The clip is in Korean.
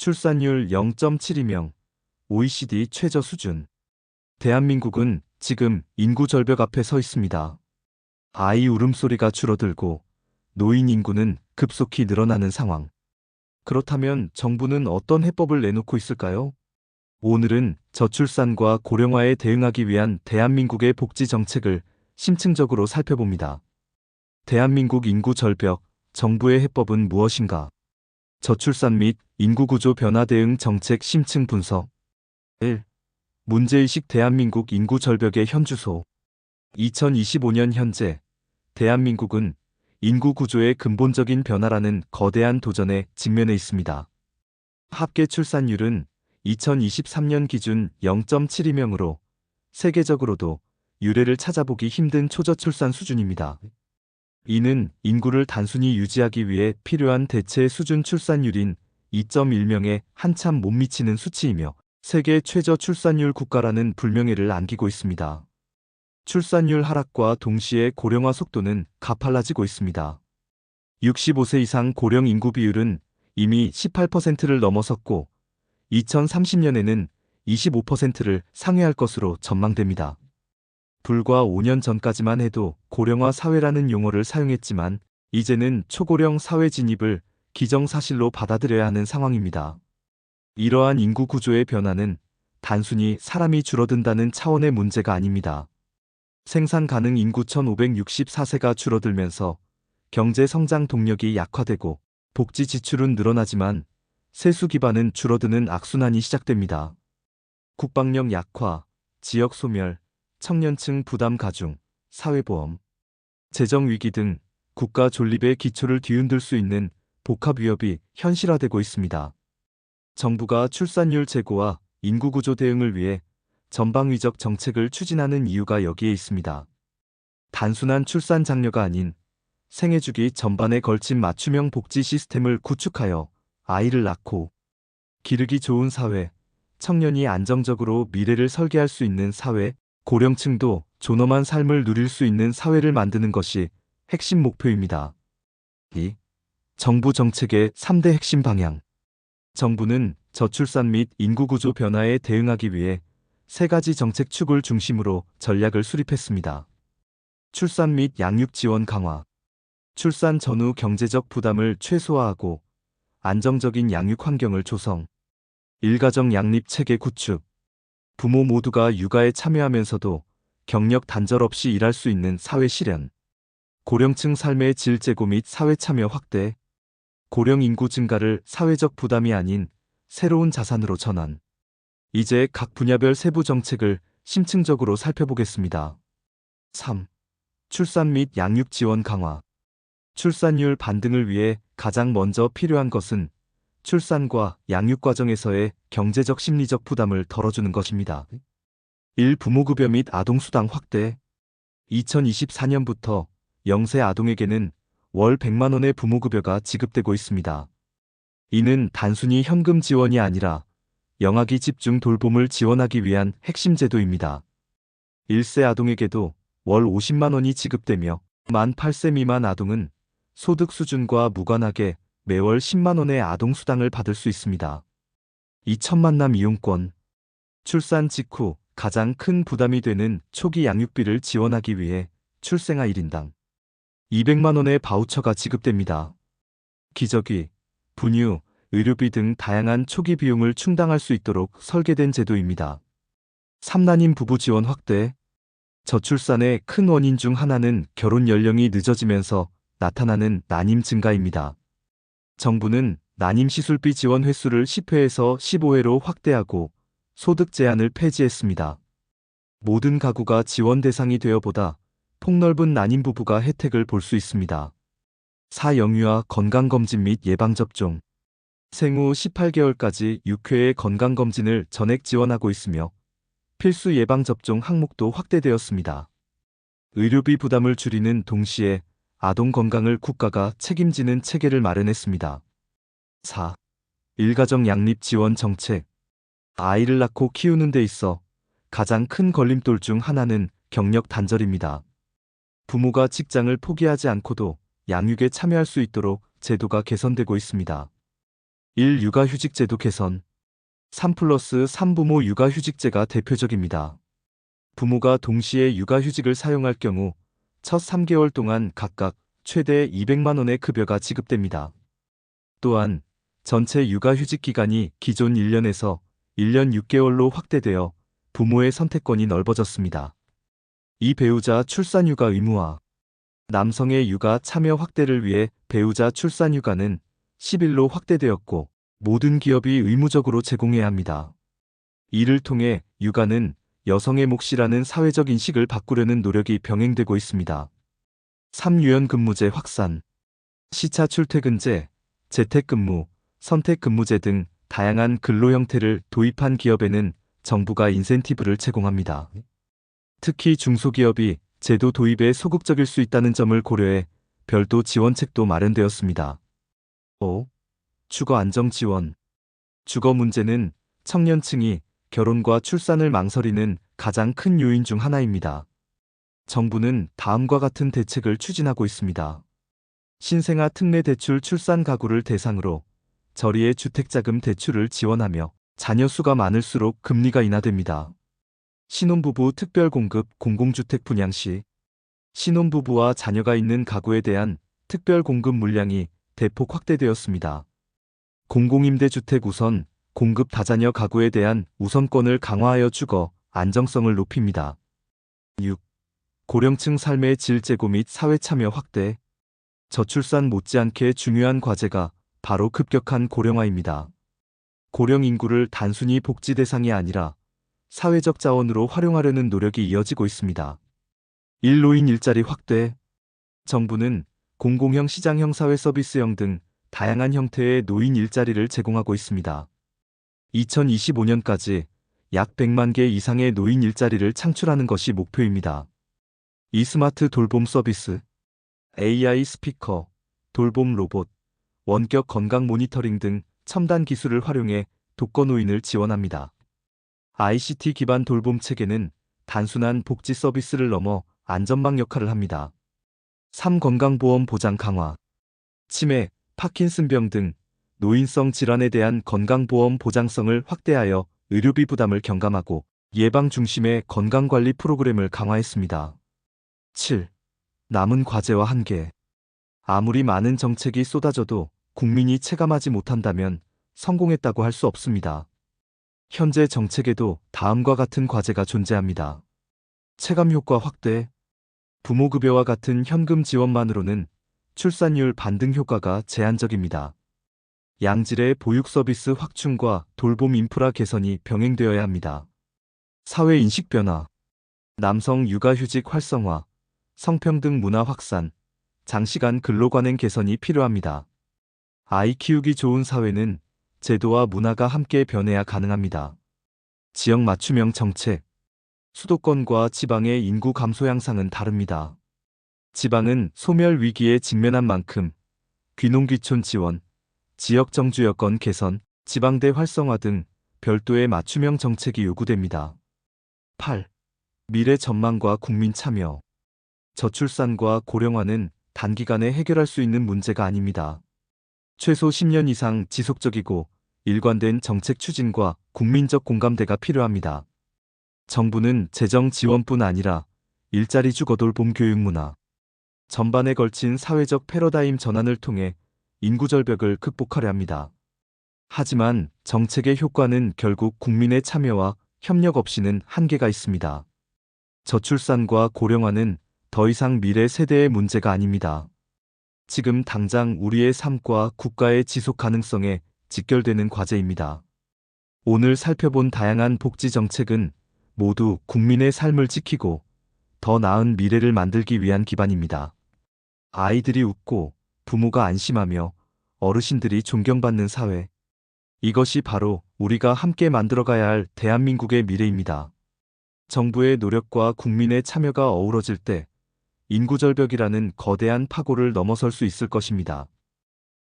출산율 0.72명, OECD 최저 수준. 대한민국은 지금 인구 절벽 앞에 서 있습니다. 아이 울음소리가 줄어들고 노인 인구는 급속히 늘어나는 상황. 그렇다면 정부는 어떤 해법을 내놓고 있을까요? 오늘은 저출산과 고령화에 대응하기 위한 대한민국의 복지 정책을 심층적으로 살펴봅니다. 대한민국 인구 절벽, 정부의 해법은 무엇인가? 저출산 및 인구구조 변화 대응 정책 심층 분석 1. 문제의식 대한민국 인구 절벽의 현주소 2025년 현재 대한민국은 인구 구조의 근본적인 변화라는 거대한 도전에 직면해 있습니다. 합계 출산율은 2023년 기준 0.72명으로 세계적으로도 유례를 찾아보기 힘든 초저출산 수준입니다. 이는 인구를 단순히 유지하기 위해 필요한 대체 수준 출산율인 2.1명에 한참 못 미치는 수치이며 세계 최저 출산율 국가라는 불명예를 안기고 있습니다. 출산율 하락과 동시에 고령화 속도는 가팔라지고 있습니다. 65세 이상 고령 인구 비율은 이미 18%를 넘어섰고 2030년에는 25%를 상회할 것으로 전망됩니다. 불과 5년 전까지만 해도 고령화 사회라는 용어를 사용했지만 이제는 초고령 사회 진입을 기정사실로 받아들여야 하는 상황입니다. 이러한 인구 구조의 변화는 단순히 사람이 줄어든다는 차원의 문제가 아닙니다. 생산 가능 인구 1564세가 줄어들면서 경제 성장 동력이 약화되고 복지 지출은 늘어나지만 세수 기반은 줄어드는 악순환이 시작됩니다. 국방력 약화, 지역 소멸, 청년층 부담 가중, 사회보험, 재정 위기 등 국가 존립의 기초를 뒤흔들 수 있는 복합 위협이 현실화되고 있습니다. 정부가 출산율 제고와 인구 구조 대응을 위해 전방위적 정책을 추진하는 이유가 여기에 있습니다. 단순한 출산 장려가 아닌 생애 주기 전반에 걸친 맞춤형 복지 시스템을 구축하여 아이를 낳고 기르기 좋은 사회, 청년이 안정적으로 미래를 설계할 수 있는 사회, 고령층도 존엄한 삶을 누릴 수 있는 사회를 만드는 것이 핵심 목표입니다. 2. 정부 정책의 3대 핵심 방향. 정부는 저출산 및 인구구조 변화에 대응하기 위해 세 가지 정책 축을 중심으로 전략을 수립했습니다. 출산 및 양육 지원 강화. 출산 전후 경제적 부담을 최소화하고 안정적인 양육 환경을 조성. 일가정 양립 체계 구축. 부모 모두가 육아에 참여하면서도 경력 단절 없이 일할 수 있는 사회 실현. 고령층 삶의 질 제고 및 사회 참여 확대. 고령 인구 증가를 사회적 부담이 아닌 새로운 자산으로 전환. 이제 각 분야별 세부 정책을 심층적으로 살펴보겠습니다. 3. 출산 및 양육 지원 강화. 출산율 반등을 위해 가장 먼저 필요한 것은 출산과 양육 과정에서의 경제적 심리적 부담을 덜어주는 것입니다. 1. 부모급여 및 아동수당 확대. 2024년부터 영세 아동에게는 월 100만원의 부모급여가 지급되고 있습니다. 이는 단순히 현금 지원이 아니라 영아기 집중 돌봄을 지원하기 위한 핵심 제도입니다. 1세 아동에게도 월 50만 원이 지급되며 만 8세 미만 아동은 소득 수준과 무관하게 매월 10만 원의 아동 수당을 받을 수 있습니다. 2천만남 이용권 출산 직후 가장 큰 부담이 되는 초기 양육비를 지원하기 위해 출생아 1인당 200만 원의 바우처가 지급됩니다. 기저귀, 분유, 의료비 등 다양한 초기 비용을 충당할 수 있도록 설계된 제도입니다. 3난임 부부 지원 확대 저출산의 큰 원인 중 하나는 결혼 연령이 늦어지면서 나타나는 난임 증가입니다. 정부는 난임 시술비 지원 횟수를 10회에서 15회로 확대하고 소득 제한을 폐지했습니다. 모든 가구가 지원 대상이 되어보다 폭넓은 난임 부부가 혜택을 볼 수 있습니다. 사영유아 건강검진 및 예방접종 생후 18개월까지 6회의 건강검진을 전액 지원하고 있으며 필수 예방접종 항목도 확대되었습니다. 의료비 부담을 줄이는 동시에 아동 건강을 국가가 책임지는 체계를 마련했습니다. 4. 일가정 양립 지원 정책 아이를 낳고 키우는 데 있어 가장 큰 걸림돌 중 하나는 경력 단절입니다. 부모가 직장을 포기하지 않고도 양육에 참여할 수 있도록 제도가 개선되고 있습니다. 1. 육아휴직 제도 개선 3 플러스 3부모 육아휴직제가 대표적입니다. 부모가 동시에 육아휴직을 사용할 경우 첫 3개월 동안 각각 최대 200만 원의 급여가 지급됩니다. 또한 전체 육아휴직 기간이 기존 1년에서 1년 6개월로 확대되어 부모의 선택권이 넓어졌습니다. 이 배우자 출산휴가 의무화 남성의 육아 참여 확대를 위해 배우자 출산휴가는 10일로 확대되었고 모든 기업이 의무적으로 제공해야 합니다. 이를 통해 육아는 여성의 몫이라는 사회적 인식을 바꾸려는 노력이 병행되고 있습니다. 3유연 근무제 확산 시차 출퇴근제, 재택근무, 선택근무제 등 다양한 근로 형태를 도입한 기업에는 정부가 인센티브를 제공합니다. 특히 중소기업이 제도 도입에 소극적일 수 있다는 점을 고려해 별도 지원책도 마련되었습니다. 5. 주거 안정 지원. 주거 문제는 청년층이 결혼과 출산을 망설이는 가장 큰 요인 중 하나입니다. 정부는 다음과 같은 대책을 추진하고 있습니다. 신생아 특례 대출 출산 가구를 대상으로 저리의 주택자금 대출을 지원하며 자녀 수가 많을수록 금리가 인하됩니다. 신혼부부 특별공급 공공주택 분양 시 신혼부부와 자녀가 있는 가구에 대한 특별공급 물량이 대폭 확대되었습니다. 공공임대주택 우선 공급 다자녀 가구에 대한 우선권을 강화하여 주거 안정성을 높입니다. 6. 고령층 삶의 질 제고 및 사회 참여 확대 저출산 못지않게 중요한 과제가 바로 급격한 고령화입니다. 고령 인구를 단순히 복지 대상이 아니라 사회적 자원으로 활용하려는 노력이 이어지고 있습니다. 일노인 일자리 확대 정부는 공공형 시장형 사회 서비스형 등 다양한 형태의 노인 일자리를 제공하고 있습니다. 2025년까지 약 100만 개 이상의 노인 일자리를 창출하는 것이 목표입니다. 이 스마트 돌봄 서비스, AI 스피커, 돌봄 로봇, 원격 건강 모니터링 등 첨단 기술을 활용해 독거노인을 지원합니다. ICT 기반 돌봄 체계는 단순한 복지 서비스를 넘어 안전망 역할을 합니다. 3. 건강보험 보장 강화. 치매, 파킨슨병 등 노인성 질환에 대한 건강보험 보장성을 확대하여 의료비 부담을 경감하고 예방 중심의 건강관리 프로그램을 강화했습니다. 7. 남은 과제와 한계. 아무리 많은 정책이 쏟아져도 국민이 체감하지 못한다면 성공했다고 할 수 없습니다. 현재 정책에도 다음과 같은 과제가 존재합니다. 체감 효과 확대, 부모급여와 같은 현금 지원만으로는 출산율 반등 효과가 제한적입니다. 양질의 보육 서비스 확충과 돌봄 인프라 개선이 병행되어야 합니다. 사회 인식 변화, 남성 육아휴직 활성화, 성평등 문화 확산, 장시간 근로관행 개선이 필요합니다. 아이 키우기 좋은 사회는 제도와 문화가 함께 변해야 가능합니다. 지역 맞춤형 정책 수도권과 지방의 인구 감소 양상은 다릅니다. 지방은 소멸 위기에 직면한 만큼 귀농귀촌 지원, 지역 정주 여건 개선, 지방대 활성화 등 별도의 맞춤형 정책이 요구됩니다. 8. 미래 전망과 국민 참여 저출산과 고령화는 단기간에 해결할 수 있는 문제가 아닙니다. 최소 10년 이상 지속적이고 일관된 정책 추진과 국민적 공감대가 필요합니다. 정부는 재정 지원뿐 아니라 일자리 주거 돌봄 교육 문화, 전반에 걸친 사회적 패러다임 전환을 통해 인구 절벽을 극복하려 합니다. 하지만 정책의 효과는 결국 국민의 참여와 협력 없이는 한계가 있습니다. 저출산과 고령화는 더 이상 미래 세대의 문제가 아닙니다. 지금 당장 우리의 삶과 국가의 지속 가능성에 직결되는 과제입니다. 오늘 살펴본 다양한 복지 정책은 모두 국민의 삶을 지키고 더 나은 미래를 만들기 위한 기반입니다. 아이들이 웃고 부모가 안심하며 어르신들이 존경받는 사회. 이것이 바로 우리가 함께 만들어가야 할 대한민국의 미래입니다. 정부의 노력과 국민의 참여가 어우러질 때 인구절벽이라는 거대한 파고를 넘어설 수 있을 것입니다.